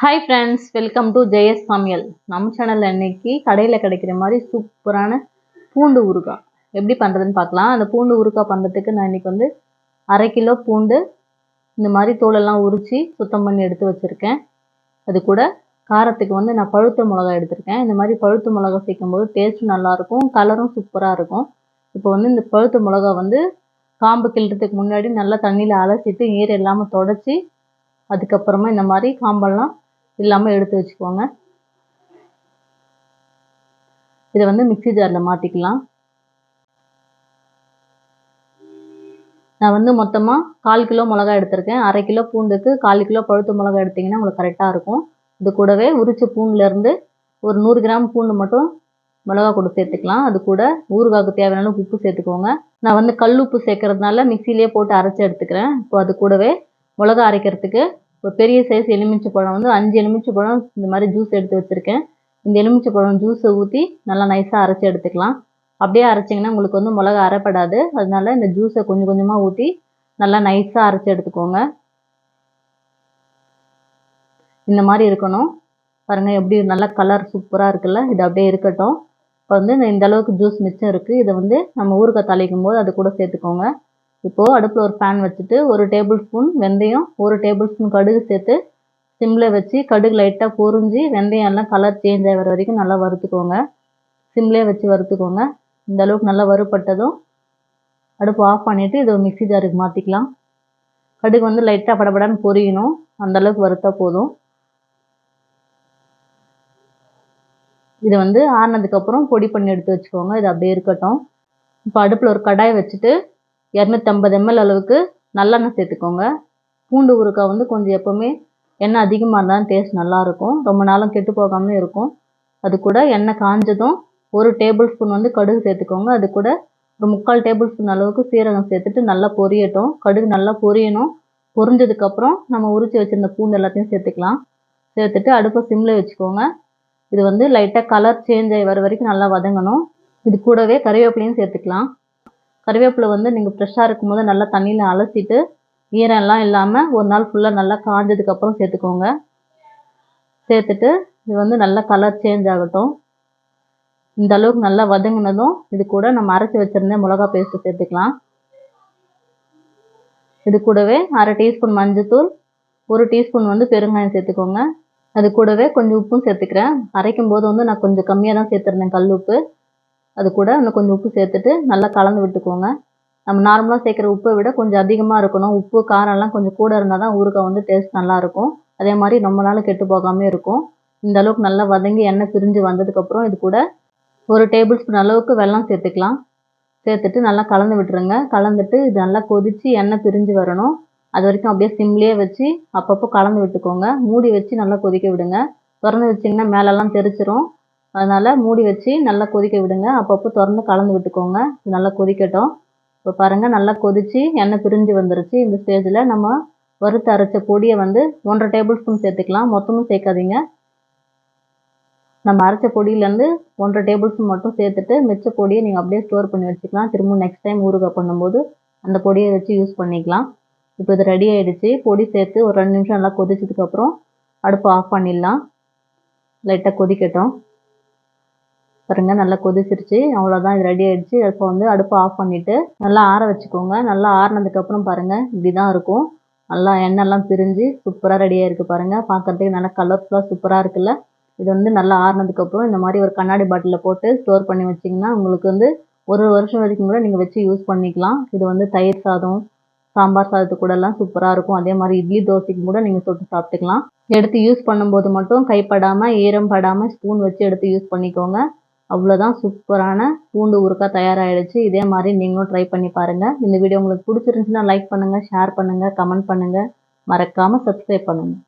Hi friends welcome to Jaya's சமையல். நம்ம சேனலில் இன்னைக்கு கடையில் கிடைக்கிற மாதிரி சூப்பரான பூண்டு ஊறுகாய் எப்படி பண்ணுறதுன்னு பார்க்கலாம். அந்த பூண்டு ஊறுகாய் பண்ணுறதுக்கு நான் இன்னைக்கு வந்து அரை கிலோ பூண்டு இந்த மாதிரி தோலெல்லாம் உரித்து சுத்தம் பண்ணி எடுத்து வச்சுருக்கேன். அது கூட காரத்துக்கு வந்து நான் பழுத்த மிளகா எடுத்திருக்கேன். இந்த மாதிரி பழுத்த மிளகா சேர்க்கும்போது டேஸ்ட்டும் நல்லாயிருக்கும் கலரும் சூப்பராக இருக்கும். இப்போ வந்து இந்த பழுத்த மிளகா வந்து காம்பு கிள்றதுக்கு முன்னாடி நல்லா தண்ணியில் அலசிட்டு ஈரம் இல்லாமல் தொடச்சி அதுக்கப்புறமா இந்த மாதிரி காம்பெல்லாம் இல்லாமல் எடுத்து வச்சுக்கோங்க. இதை வந்து மிக்ஸி ஜாரில் மாற்றிக்கலாம் நான் வந்து மொத்தமாக கால் கிலோ மிளகா எடுத்திருக்கேன். அரை கிலோ பூண்டுக்கு கால் கிலோ பழுத்த மிளகா எடுத்திங்கன்னா உங்களுக்கு கரெக்டாக இருக்கும். இது கூடவே உரிச்ச பூண்டுலேருந்து ஒரு நூறு கிராம் பூண்டு மட்டும் மிளகா கூட சேர்த்துக்கலாம். அது கூட ஊறுகாய்க்கு தேவையான உப்பு சேர்த்துக்கோங்க. நான் வந்து கல் உப்பு சேர்க்கறதுனால மிக்சிலேயே போட்டு அரைச்சி எடுத்துக்கிறேன். இப்போ அது கூடவே மிளகா அரைக்கிறதுக்கு ஒரு பெரிய சைஸ் எலுமிச்சை பழம் வந்து அஞ்சு எலுமிச்சை பழம் இந்த மாதிரி ஜூஸ் எடுத்து வச்சுருக்கேன். இந்த எலுமிச்சை பழம் ஜூஸை ஊற்றி நல்லா நைஸாக அரைச்சி எடுத்துக்கலாம். அப்படியே அரைச்சிங்கன்னா உங்களுக்கு வந்து மிளகா அரைப்படாது. அதனால இந்த ஜூஸை கொஞ்சம் கொஞ்சமாக ஊற்றி நல்லா நைஸாக அரைச்சி எடுத்துக்கோங்க. இந்த மாதிரி இருக்கணும். பாருங்கள் எப்படி நல்லா கலர் சூப்பராக இருக்குல்ல இது அப்படியே இருக்கட்டும். இப்போ வந்து இந்த அளவுக்கு ஜூஸ் மிச்சம் இருக்குது இதை வந்து நம்ம ஊறுகாய் தாளிக்கும் போது அது கூட சேர்த்துக்கோங்க. இப்போது அடுப்பில் ஒரு பேன் வச்சுட்டு ஒரு டேபிள் ஸ்பூன் வெந்தயம் ஒரு டேபிள் ஸ்பூன் கடுகு சேர்த்து சிம்மில் வச்சு கடுகு லைட்டாக பொரிஞ்சு வெந்தயம் எல்லாம் கலர் சேஞ்ச் ஆகிற வரைக்கும் நல்லா வறுத்துக்கோங்க. சிம்லேயே வச்சு வறுத்துக்கோங்க. இந்த அளவுக்கு நல்லா வறுப்பட்டதும் அடுப்பு ஆஃப் பண்ணிவிட்டு இதை மிக்சி ஜாருக்கு மாற்றிக்கலாம் கடுகு வந்து லைட்டாக படபடன்னு பொரியணும். அந்தளவுக்கு வறுத்தா போதும். இதை வந்து ஆறினதுக்கப்புறம் பொடி பண்ணி எடுத்து வச்சுக்கோங்க. இது அப்படியே இருக்கட்டும். இப்போ அடுப்பில் ஒரு கடாய் வச்சுட்டு இரநூத்தம்பது எம்எல் அளவுக்கு நல்லெண்ணெய் சேர்த்துக்கோங்க. பூண்டு ஊறுக்காய் வந்து கொஞ்சம் எப்போவுமே எண்ணெய் அதிகமாக இருந்தால் டேஸ்ட் நல்லாயிருக்கும். ரொம்ப நாளும் கெட்டு போகாமல் இருக்கும். அது கூட எண்ணெய் காஞ்சதும் ஒரு டேபிள் ஸ்பூன் வந்து கடுகு சேர்த்துக்கோங்க. அது கூட ஒரு முக்கால் டேபிள் ஸ்பூன் அளவுக்கு சீரகம் சேர்த்துட்டு நல்லா பொரியட்டும். கடுகு நல்லா பொரியணும். பொரிஞ்சதுக்கப்புறம் நம்ம உரித்து வச்சுருந்த பூண்டு எல்லாத்தையும் சேர்த்துக்கலாம். சேர்த்துட்டு அடுப்பை சிம்மில் வச்சுக்கோங்க. இது வந்து லைட்டாக கலர் சேஞ்ச் ஆகி வர வரைக்கும் நல்லா வதங்கணும். இது கூடவே கறிவேப்பிலையும் சேர்த்துக்கலாம். கருவேப்பிலை வந்து நீங்கள் ஃப்ரெஷ்ஷாக இருக்கும்போது நல்லா தண்ணியில் அலசிட்டு ஈரம் எல்லாம் இல்லாமல் ஒரு நாள் ஃபுல்லாக நல்லா காஞ்சதுக்கப்புறம் சேர்த்துக்கோங்க. சேர்த்துட்டு இது வந்து நல்லா கலர் சேஞ்ச் ஆகட்டும். இந்த அளவுக்கு நல்லா வதங்கினதும் இது கூட நம்ம அரைச்சி வச்சுருந்த மிளகா பேஸ்ட்டு சேர்த்துக்கலாம். இது கூடவே அரை டீஸ்பூன் மஞ்சத்தூள் ஒரு டீஸ்பூன் வந்து பெருங்காயம் சேர்த்துக்கோங்க. அது கூடவே கொஞ்சம் உப்பும் சேர்த்துக்கிறேன். அரைக்கும் போது வந்து நான் கொஞ்சம் கம்மியாக தான் சேர்த்துருந்தேன் கல் உப்பு. அது கூட இன்னும் கொஞ்சம் உப்பு சேர்த்துட்டு நல்லா கலந்து விட்டுக்கோங்க. நம்ம நார்மலாக சேர்க்குற உப்பை விட கொஞ்சம் அதிகமாக இருக்கணும். உப்பு காரம்லாம் கொஞ்சம் கூட இருந்தால் தான் ஊறுகாய் வந்து டேஸ்ட் நல்லாயிருக்கும் அதே மாதிரி ரொம்ப நாள் கெட்டு போகாமல் இருக்கும். இந்த அளவுக்கு நல்லா வதங்கி எண்ணெய் பிரிஞ்சு வந்ததுக்கப்புறம் இது கூட ஒரு டேபிள் ஸ்பூன் அளவுக்கு வெல்லம் சேர்த்துக்கலாம். சேர்த்துட்டு நல்லா கலந்து விட்டுருங்க. கலந்துட்டு இது நல்லா கொதித்து எண்ணெய் பிரிஞ்சு வரணும். அது வரைக்கும் அப்படியே சிம்லேயே வச்சு அப்பப்போ கலந்து விட்டுக்கோங்க. மூடி வச்சு நல்லா கொதிக்க விடுங்க. திறந்து வச்சிங்கன்னா மேலெல்லாம் தெரிச்சிரும். அதனால் மூடி வச்சு நல்லா கொதிக்க விடுங்க. அப்பப்போ திறந்து கலந்து விட்டுக்கோங்க. இது நல்லா கொதிக்கட்டும். இப்போ பாருங்கள் நல்லா கொதித்து எண்ணெய் பிரிஞ்சு வந்துருச்சு. இந்த ஸ்டேஜில் நம்ம வறுத்து அரைச்ச பொடியை வந்து ஒன்றரை டேபிள் ஸ்பூன் சேர்த்துக்கலாம். மொத்தமும் சேர்க்காதீங்க. நம்ம அரைச்ச பொடியிலேருந்து ஒன்றரை டேபிள் ஸ்பூன் மட்டும் சேர்த்துட்டு மிச்ச பொடியை நீங்கள் அப்படியே ஸ்டோர் பண்ணி வச்சுக்கலாம். திரும்ப நெக்ஸ்ட் டைம் ஊறுகாய் பண்ணும்போது அந்த பொடியை வச்சு யூஸ் பண்ணிக்கலாம். இப்போ இது ரெடி ஆகிடுச்சு பொடி சேர்த்து ஒரு ரெண்டு நிமிஷம் நல்லா கொதிச்சதுக்கப்புறம் அடுப்பு ஆஃப் பண்ணிடலாம். லைட்டாக கொதிக்கட்டும். பாருங்க நல்லா கொதிச்சிருச்சு. அவ்வளோதான் இது ரெடி ஆகிடுச்சு இப்போ வந்து அடுப்பை ஆஃப் பண்ணிவிட்டு நல்லா ஆற வச்சுக்கோங்க. நல்லா ஆறினதுக்கப்புறம் பாருங்கள் இப்படி தான் இருக்கும். நல்லா எண்ணெய்லாம் பிரிஞ்சு சூப்பராக ரெடியாக இருக்குது பாருங்கள் பார்க்குறதுக்கு நல்லா கலர்ஃபுல்லாக சூப்பராக இருக்குல்ல. இது வந்து நல்லா ஆறினதுக்கப்புறம் இந்த மாதிரி ஒரு கண்ணாடி பாட்டிலில் போட்டு ஸ்டோர் பண்ணி வச்சிங்கன்னா உங்களுக்கு வந்து ஒரு வருஷம் வரைக்கும் கூட நீங்கள் வச்சு யூஸ் பண்ணிக்கலாம். இது வந்து தயிர் சாதம் சாம்பார் சாதத்து கூடலாம் சூப்பராக இருக்கும். அதே மாதிரி இட்லி தோசைக்கு கூட நீங்கள் தொட்டு சாப்பிட்டுக்கலாம். எடுத்து யூஸ் பண்ணும்போது மட்டும் கைப்படாமல் ஈரம் படாமல் ஸ்பூன் வச்சு எடுத்து யூஸ் பண்ணிக்கோங்க. அவ்வளோதான் சூப்பரான பூண்டு ஊறுக்காய் தயாராகிடுச்சு இதே மாதிரி நீங்களும் ட்ரை பண்ணி பாருங்கள் இந்த வீடியோ உங்களுக்கு பிடிச்சிருந்துச்சுன்னா லைக் பண்ணுங்கள் ஷேர் பண்ணுங்கள் கமெண்ட் பண்ணுங்கள் மறக்காமல் சப்ஸ்கிரைப் பண்ணுங்கள்